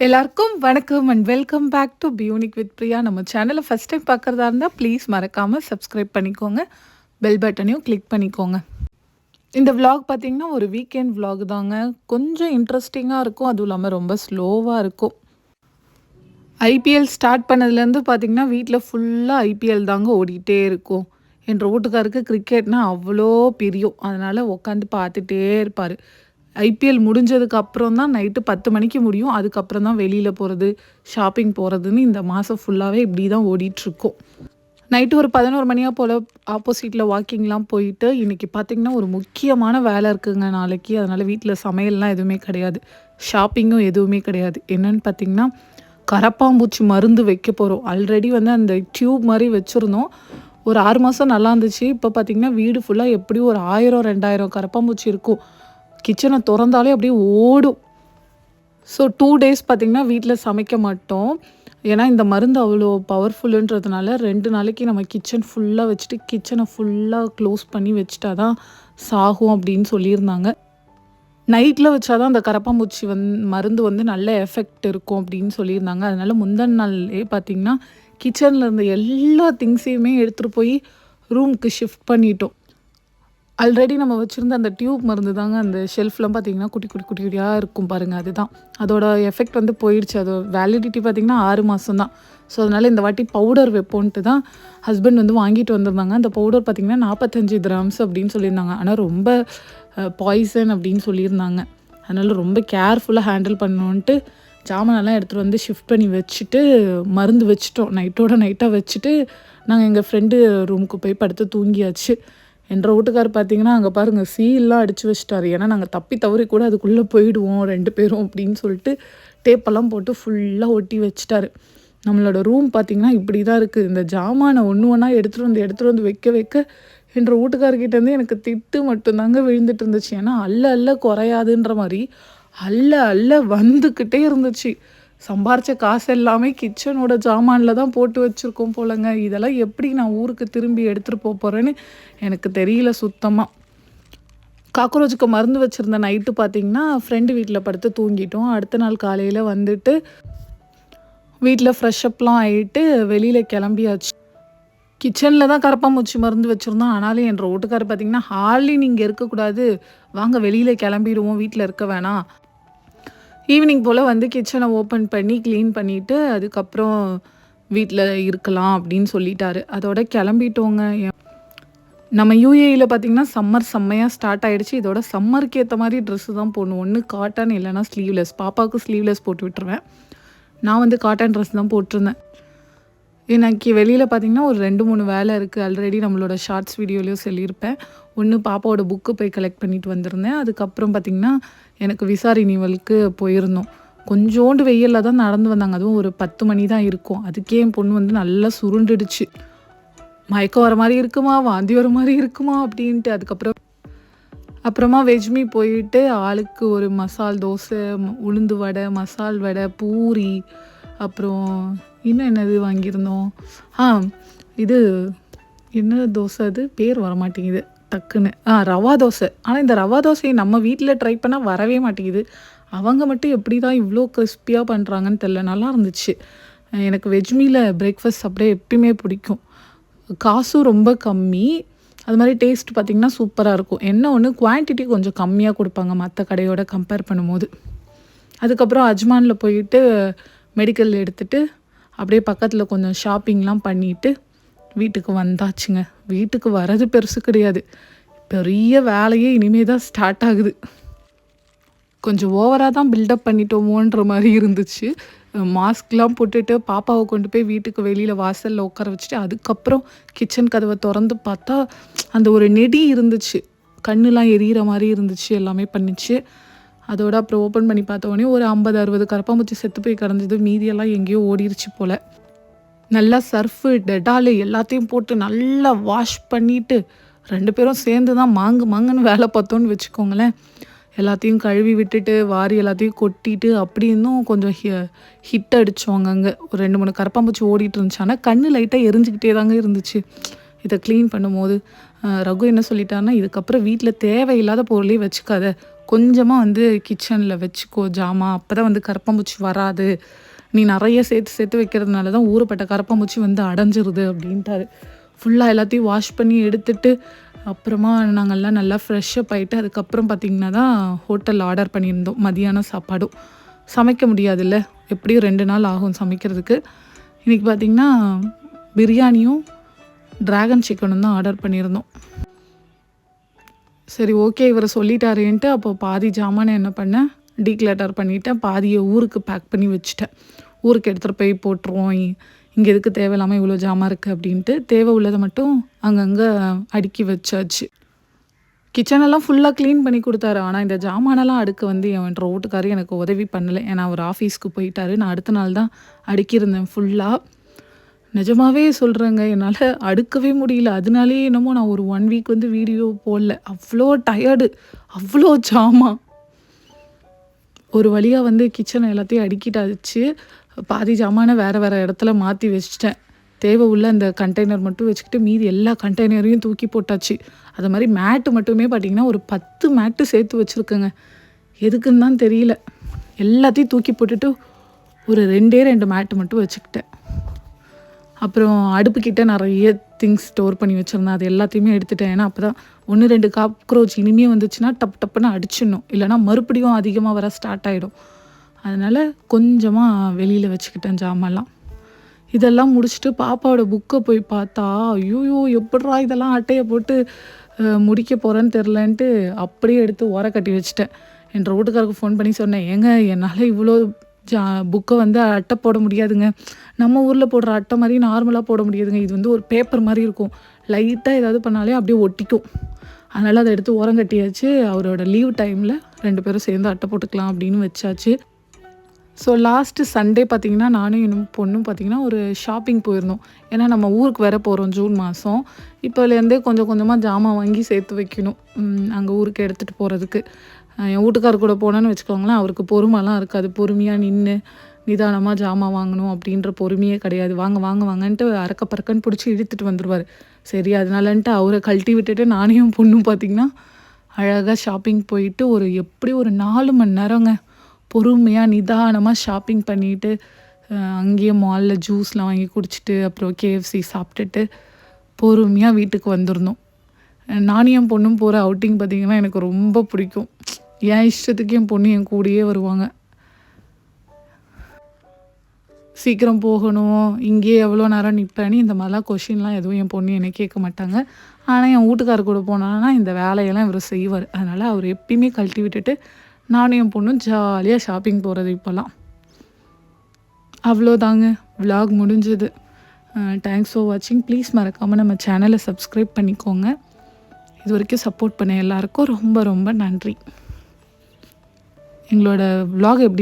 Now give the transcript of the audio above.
எல்லாருக்கும் வணக்கம் and welcome back to பியூனிக் வித் பிரியா நம்ம சேனலை ஃபஸ்ட் டைம் பார்க்குறதா இருந்தால் ப்ளீஸ் மறக்காமல் சப்ஸ்கிரைப் பண்ணிக்கோங்க. பெல் பட்டனையும் கிளிக் பண்ணிக்கோங்க. இந்த விலாக் பார்த்தீங்கன்னா ஒரு வீக்கெண்ட் விலாக் தாங்க. கொஞ்சம் இன்ட்ரெஸ்டிங்காக இருக்கும். அதுவும் இல்லாமல் ரொம்ப ஸ்லோவாக இருக்கும். ஐபிஎல் ஸ்டார்ட் பண்ணதுலேருந்து பார்த்தீங்கன்னா வீட்டில் ஃபுல்லாக ஐபிஎல் தாங்க ஓடிட்டே இருக்கும். என் வீட்டுக்காருக்கு கிரிக்கெட்னால் அவ்வளோ பிரியம். அதனால் உட்காந்து பார்த்துட்டே இருப்பார். ஐபிஎல் முடிஞ்சதுக்கு அப்புறம் தான் நைட்டு பத்து மணிக்கு முடியும். அதுக்கப்புறம் தான் வெளியில் போகிறது ஷாப்பிங் போகிறதுன்னு இந்த மாதம் ஃபுல்லாகவே இப்படி தான் ஓடிட்டுருக்கோம். நைட்டு ஒரு பதினோரு மணியாக போல் ஆப்போசிட்டில் வாக்கிங்லாம் போயிட்டு இன்றைக்கி பார்த்திங்கன்னா ஒரு முக்கியமான வேலை இருக்குங்க நாளைக்கு. அதனால் வீட்டில் சமையல்லாம் எதுவுமே கிடையாது. ஷாப்பிங்கும் எதுவுமே கிடையாது. என்னன்னு பார்த்திங்கன்னா கரப்பாம்பூச்சி மருந்து வைக்க போகிறோம் ஆல்ரெடி வந்து அந்த டியூப் மாதிரி வச்சுருந்தோம். ஒரு ஆறு மாதம் நல்லா இருந்துச்சு. இப்போ பார்த்திங்கன்னா வீடு ஃபுல்லாக எப்படியும் ஒரு ஆயிரம் ரெண்டாயிரம் கரப்பாம்பூச்சி இருக்கும். கிச்சனை திறந்தாலே அப்படியே ஓடும். ஸோ டூ டேஸ் பார்த்திங்கன்னா வீட்டில் சமைக்க மாட்டோம். ஏன்னா இந்த மருந்து அவ்வளோ பவர்ஃபுல்லுன்றதுனால ரெண்டு நாளைக்கு நம்ம கிச்சன் ஃபுல்லாக வச்சுட்டு கிச்சனை ஃபுல்லாக க்ளோஸ் பண்ணி வச்சுட்டா தான் சாகும் அப்படின்னு சொல்லியிருந்தாங்க. நைட்டில் வச்சாதான் அந்த கரப்பாம்பூச்சி வந் மருந்து வந்து நல்ல எஃபெக்ட் இருக்கும் அப்படின்னு சொல்லியிருந்தாங்க. அதனால் முந்தன் நாள்லேயே பார்த்தீங்கன்னா கிச்சனில் இருந்த எல்லா திங்ஸையுமே எடுத்துகிட்டு போய் ரூமுக்கு ஷிஃப்ட் பண்ணிட்டோம். ஆல்ரெடி நம்ம வச்சுருந்த அந்த டியூப் மருந்து தாங்க அந்த ஷெல்ஃப்லாம் பார்த்தீங்கன்னா குட்டி குட்டி குட்டி குட்டியாக இருக்கும் பாருங்கள் அதுதான். அதோட எஃபெக்ட் வந்து போயிடுச்சு அது வேலிடிட்டி பார்த்திங்கன்னா ஆறு மாதம் தான். ஸோ அதனால் இந்த வாட்டி பவுடர் வைப்போன்ட்டு தான் ஹஸ்பண்ட் வந்து வாங்கிட்டு வந்திருந்தாங்க. அந்த பவுடர் பார்த்திங்கன்னா நாற்பத்தஞ்சு கிராம்ஸ் அப்படின்னு சொல்லியிருந்தாங்க. ஆனால் ரொம்ப பாய்சன் அப்படின்னு சொல்லியிருந்தாங்க. அதனால் ரொம்ப கேர்ஃபுல்லாக ஹேண்டில் பண்ணணுன்ட்டு ஜாமானெல்லாம் எடுத்துகிட்டு வந்து ஷிஃப்ட் பண்ணி வச்சுட்டு மருந்து வச்சுட்டோம். நைட்டோட நைட்டாக வச்சுட்டு நாங்கள் எங்கள் ஃப்ரெண்டு ரூமுக்கு போய் படுத்து தூங்கியாச்சு. என்ற வீட்டுக்கார் பார்த்தீங்கன்னா அங்கே பாருங்கள் சீல்லாம் அடித்து வச்சிட்டாரு. ஏன்னா நாங்கள் தப்பி தவறி கூட அதுக்குள்ளே போயிடுவோம் ரெண்டு பேரும் அப்படின்னு சொல்லிட்டு டேப்பெல்லாம் போட்டு ஃபுல்லாக ஒட்டி வச்சிட்டாரு. நம்மளோட ரூம் பார்த்திங்கன்னா இப்படி தான் இருக்குது இந்த ஜாமானை ஒன்று ஒன்றா எடுத்துகிட்டு வந்து எடுத்துகிட்டு வந்து வைக்க வைக்க என்ற வீட்டுக்காரர்கிட்டேருந்து எனக்கு திட்டு மட்டும்தாங்க விழுந்துட்டு இருந்துச்சு. ஏன்னா அல்ல அல்ல குறையாதுன்ற மாதிரி அல்ல அல்ல வந்துக்கிட்டே இருந்துச்சு. சம்பாரித்த காசு எல்லாமே கிச்சனோட ஜாமானில் தான் போட்டு வச்சுருக்கோம் போலங்க. இதெல்லாம் எப்படி நான் ஊருக்கு திரும்பி எடுத்துகிட்டு போக போகிறேன்னு எனக்கு தெரியல சுத்தமாக காக்ரோச்சுக்கு மருந்து வச்சுருந்த நைட்டு பார்த்தீங்கன்னா ஃப்ரெண்டு வீட்டில் படுத்து தூங்கிட்டோம். அடுத்த நாள் காலையில் வந்துட்டு வீட்டில் ஃப்ரெஷ்அப்லாம் ஆகிட்டு வெளியில் கிளம்பியாச்சு. கிச்சனில் தான் கரப்பாம்பூச்சி மருந்து வச்சுருந்தோம். ஆனாலும் என் வீட்டுக்காரர் பார்த்தீங்கன்னா ஹாலி நீங்கள் இருக்கக்கூடாது. வாங்க வெளியில் கிளம்பிடுவோம். வீட்டில் இருக்க வேணாம். ஈவினிங் போல் வந்து கிச்சனை ஓப்பன் பண்ணி க்ளீன் பண்ணிவிட்டு அதுக்கப்புறம் வீட்டில் இருக்கலாம் அப்படின்னு சொல்லிட்டாரு. அதோட கிளம்பிட்டோங்க. நம்ம யூஏயில் பார்த்திங்கன்னா சம்மர் செம்மையாக ஸ்டார்ட் ஆகிடுச்சு இதோட சம்மருக்கு ஏற்ற மாதிரி ட்ரெஸ்ஸு தான் போடணும். ஒன்று காட்டன் இல்லைனா ஸ்லீவ்லெஸ் பாப்பாவுக்கு ஸ்லீவ்லெஸ் போட்டு விட்டுருவேன். நான் வந்து காட்டன் ட்ரெஸ் தான் போட்டிருந்தேன். எனக்கு வெளியில் பார்த்திங்கன்னா ஒரு ரெண்டு மூணு வேலை இருக்குது ஆல்ரெடி நம்மளோட ஷார்ட்ஸ் வீடியோலையும் சொல்லியிருப்பேன். ஒன்று பாப்பாவோட புக்கு போய் கலெக்ட் பண்ணிட்டு வந்திருந்தேன். அதுக்கப்புறம் பார்த்திங்கன்னா எனக்கு விசா ரினிவலுக்கு போயிருந்தோம். கொஞ்சோண்டு வெயிலில் தான் நடந்து வந்தாங்க. அதுவும் ஒரு பத்து மணி தான் இருக்கும். அதுக்கே என் பொண்ணு வந்து நல்லா சுருண்டுடுச்சு. மயக்கம் வர மாதிரி இருக்குமா? வாந்தி வர மாதிரி இருக்குமா? அப்படின்ட்டு. அதுக்கப்புறம் அப்புறமா வெஜ்மி போயிட்டு ஆளுக்கு ஒரு மசால் தோசை உளுந்து வடை மசால் வடை பூரி அப்புறம் இன்னும் என்னது வாங்கியிருந்தோம்? ஆ இது என்ன தோசை அது? பேர் வர மாட்டேங்குது டக்குன்னு. ஆ ரவா தோசை. ஆனால் இந்த ரவா தோசையை நம்ம வீட்டில் ட்ரை பண்ணால் வரவே மாட்டேங்குது. அவங்க மட்டும் எப்படி தான் இவ்வளோ கிறிஸ்பியாக பண்ணுறாங்கன்னு தெரில நல்லா இருந்துச்சு. எனக்கு வெஜ்மியில் பிரேக்ஃபாஸ்ட் அப்படியே எப்பயுமே பிடிக்கும். காசும் ரொம்ப கம்மி. அது மாதிரி டேஸ்ட் பார்த்திங்கன்னா சூப்பராக இருக்கும். என்ன ஒன்று குவான்டிட்டி கொஞ்சம் கம்மியாக கொடுப்பாங்க மற்ற கடையோட கம்பேர் பண்ணும்போது. அதுக்கப்புறம் அஜ்மானில் போயிட்டு மெடிக்கல் எடுத்துகிட்டு அப்படியே பக்கத்தில் கொஞ்சம் ஷாப்பிங்லாம் பண்ணிவிட்டு வீட்டுக்கு வந்தாச்சுங்க. வீட்டுக்கு வர்றது பெருசு கிடையாது. பெரிய வேலையே இனிமே தான் ஸ்டார்ட் ஆகுது. கொஞ்சம் ஓவராக தான் பில்டப் பண்ணிட்டோமோன்ற மாதிரி இருந்துச்சு. மாஸ்க்லாம் போட்டுட்டு பாப்பாவை கொண்டு போய் வீட்டுக்கு வெளியில் வாசலில் உட்கார வச்சுட்டு அதுக்கப்புறம் கிச்சன் கதவை திறந்து பார்த்தா அந்த ஒரு நெடி இருந்துச்சு. கண்ணுலாம் எரியிற மாதிரி இருந்துச்சு எல்லாமே பண்ணிச்சு. அதோட அப்புறம் ஓப்பன் பண்ணி பார்த்த உடனே ஒரு ஐம்பது அறுபது கரப்பாம்பூச்சி செத்து போய் கிடந்தது. மீதியெல்லாம் எங்கேயோ ஓடிருச்சு போல். நல்லா சர்ஃபு டெட்டாலு எல்லாத்தையும் போட்டு நல்லா வாஷ் பண்ணிட்டு ரெண்டு பேரும் சேர்ந்து தான் மாங்கு மாங்குன்னு வேலை பார்த்தோன்னு வச்சுக்கோங்களேன். எல்லாத்தையும் கழுவி விட்டுட்டு வாரி எல்லாத்தையும் கொட்டிட்டு அப்படி இருந்தும் கொஞ்சம் ஹி ஹிட் அடித்தோம் அங்கங்கே ஒரு ரெண்டு மூணு கரப்பாம்பூச்சி ஓடிட்டு இருந்துச்சு. ஆனால் கண்ணு லைட்டாக எரிஞ்சுக்கிட்டே தாங்க இருந்துச்சு. இதை க்ளீன் பண்ணும்போது ரகு என்ன சொல்லிட்டாருன்னா இதுக்கப்புறம் வீட்டில் தேவையில்லாத பொருளையும் வச்சுக்காத. கொஞ்சமாக வந்து கிச்சனில் வச்சுக்கோ ஜாமான் அப்போ தான் வந்து கரப்பாம்பூச்சி வராது. நீ நிறைய சேர்த்து சேர்த்து வைக்கிறதுனால தான் ஊறப்பட்ட கரப்பாம்பூச்சி வந்து அடைஞ்சிருது அப்படின்ட்டாரு. ஃபுல்லாக எல்லாத்தையும் வாஷ் பண்ணி எடுத்துட்டு அப்புறமா நாங்கள்லாம் நல்லா ஃப்ரெஷ்ஷப் ஆகிட்டு அதுக்கப்புறம் பார்த்திங்கன்னா தான் ஹோட்டலில் ஆர்டர் பண்ணியிருந்தோம். மதியானம் சாப்பாடும். சமைக்க முடியாதுல்ல. எப்படியும் ரெண்டு நாள் ஆகும் சமைக்கிறதுக்கு. இன்றைக்கி பார்த்திங்கன்னா பிரியாணியும் ட்ராகன் சிக்கனும் தான் ஆர்டர் பண்ணியிருந்தோம். சரி ஓகே இவர் சொல்லிட்டாருன்ட்டு அப்போ பாதி ஜாமானை என்ன பண்ணேன் டீக்ளட்டர் பண்ணிவிட்டேன் பாதியை ஊருக்கு பேக் பண்ணி வச்சுட்டேன். ஊருக்கு எடுத்துகிட்டு போய் போட்டுருவோம். இங்கே எதுக்கு தேவையில்லாமல் இவ்வளோ ஜாமான் இருக்குது அப்படின்ட்டு தேவை உள்ளதை மட்டும் அங்கங்கே அடுக்கி வச்சாச்சு. கிச்சனெல்லாம் ஃபுல்லாக க்ளீன் பண்ணி கொடுத்தாரு. ஆனால் இந்த ஜாமானெல்லாம் அடுக்க வந்து என் ரோட்டுக்காரர் எனக்கு உதவி பண்ணலை. ஏன்னா அவர் ஆஃபீஸ்க்கு போயிட்டாரு. நான் அடுத்த நாள் தான் அடுக்கியிருந்தேன் ஃபுல்லாக நிஜமாவே சொல்கிறேங்க என்னால் அடுக்கவே முடியல. அதனாலே என்னமோ நான் ஒரு ஒன் வீக் வந்து வீடியோ போடல. அவ்வளோ டயர்டு அவ்வளோ ஜாமா ஒரு வழியாக வந்து கிச்சனை எல்லாத்தையும் அடுக்கிட்டாச்சு பாதி ஜாமானை வேறு வேறு இடத்துல மாற்றி வச்சுட்டேன். தேவை உள்ள அந்த கண்டெய்னர் மட்டும் வச்சுக்கிட்டு மீதி எல்லா கண்டெய்னரையும் தூக்கி போட்டாச்சு. அது மாதிரி மேட்டு மட்டுமே பார்த்திங்கன்னா ஒரு பத்து மேட்டு சேர்த்து வச்சுருக்கேங்க. எதுக்குன்னு தான் தெரியல. எல்லாத்தையும் தூக்கி போட்டுட்டு ஒரு ரெண்டே ரெண்டு மேட்டு மட்டும் வச்சுக்கிட்டேன். அப்புறம் அடுப்புக்கிட்ட நிறைய திங்ஸ் ஸ்டோர் பண்ணி வச்சுருந்தேன். அது எல்லாத்தையுமே எடுத்துட்டேன். ஏன்னா அப்போ தான் ஒன்று ரெண்டு காக்ரோச் இனிமேல் வந்துச்சுன்னா டப் டப்புன்னு அடிச்சிடணும். இல்லைனா மறுபடியும் அதிகமாக வர ஸ்டார்ட் ஆகிடும் அதனால் கொஞ்சமாக வெளியில் வச்சுக்கிட்டேன் ஜாமெல்லாம் இதெல்லாம் முடிச்சுட்டு பாப்பாவோட புக்கை போய் பார்த்தா ஐயோயோ எப்படா இதெல்லாம் அட்டையை போட்டு முடிக்க போகிறேன்னு தெரிலன்ட்டு அப்படியே எடுத்து ஓர கட்டி வச்சுட்டேன். என் வீட்டுக்காருக்கு ஃபோன் பண்ணி சொன்னேன் ஏங்க என்னால் இவ்வளோ ஜா புக்கை வந்து அட்டை போட முடியாதுங்க. நம்ம ஊரில் போடுற அட்டை மாதிரி நார்மலாக போட முடியாதுங்க. இது வந்து ஒரு பேப்பர் மாதிரி இருக்கும். லைட்டாக ஏதாவது பண்ணாலே அப்படியே ஒட்டிக்கும். அதனால் அதை எடுத்து ஓரம் கட்டியாச்சு. அவரோட லீவ் டைமில் ரெண்டு பேரும் சேர்ந்து அட்டை போட்டுக்கலாம் அப்படின்னு வச்சாச்சு. ஸோ லாஸ்ட்டு சண்டே பார்த்திங்கன்னா நானும் இன்னும் பொண்ணும் பார்த்திங்கன்னா ஒரு ஷாப்பிங் போயிருந்தோம். ஏன்னா நம்ம ஊருக்கு வேற போகிறோம் ஜூன் மாதம் இப்போலேருந்தே கொஞ்சம் கொஞ்சமாக ஜாமான் வாங்கி சேர்த்து வைக்கணும். அங்கே ஊருக்கு எடுத்துகிட்டு போகிறதுக்கு என் வீட்டுக்கார் கூட போனேன்னு வச்சுக்கோங்களேன் அவருக்கு பொறுமைலாம் இருக்காது. பொறுமையாக நின்று நிதானமாக ஜாமான் வாங்கணும் அப்படின்ற பொறுமையே கிடையாது. வாங்க வாங்க வாங்கன்ட்டு அறக்க பறக்கன்னு பிடிச்சி இழுத்துட்டு வந்துடுவார் சரி அதனாலன்ட்டு அவரை கழட்டி விட்டுட்டு நானையும் பொண்ணும் பார்த்திங்கன்னா அழகாக ஷாப்பிங் போயிட்டு ஒரு எப்படி ஒரு நாலு மணி நேரங்க பொறுமையாக நிதானமாக ஷாப்பிங் பண்ணிவிட்டு அங்கேயே மாலில் ஜூஸ்லாம் வாங்கி குடிச்சிட்டு அப்புறம் கேஎஃப்சி சாப்பிட்டுட்டு பொறுமையாக வீட்டுக்கு வந்துருந்தோம். நானும் என் பொண்ணும் போகிற அவுட்டிங் பார்த்திங்கன்னா எனக்கு ரொம்ப பிடிக்கும். என் இஷ்டத்துக்கு என் பொண்ணு என் கூடயே வருவாங்க. சீக்கிரம் போகணும் இங்கேயே எவ்வளோ நேரம் நிற்பேன்னு இந்த மாதிரிலாம் கொஷின்லாம் எதுவும் என் பொண்ணு என்னை கேட்க மாட்டாங்க. ஆனால் என் வீட்டுக்காரர் கூட போனான்னா இந்த வேலையெல்லாம் இவர் செய்வார். அதனால் அவர் எப்பயுமே கழட்டி விட்டுட்டு நானும் என் பொண்ணும் ஜாலியாக ஷாப்பிங் போகிறது இப்போல்லாம் அவ்வளோதாங்க. விலாக் முடிஞ்சது. தேங்க்ஸ் ஃபார் வாட்சிங் ப்ளீஸ் மறக்காமல் நம்ம சேனலை சப்ஸ்கிரைப் பண்ணிக்கோங்க. இது வரைக்கும் சப்போர்ட் பண்ண எல்லாருக்கும் ரொம்ப ரொம்ப நன்றி. எங்களோட விலாக் எப்படி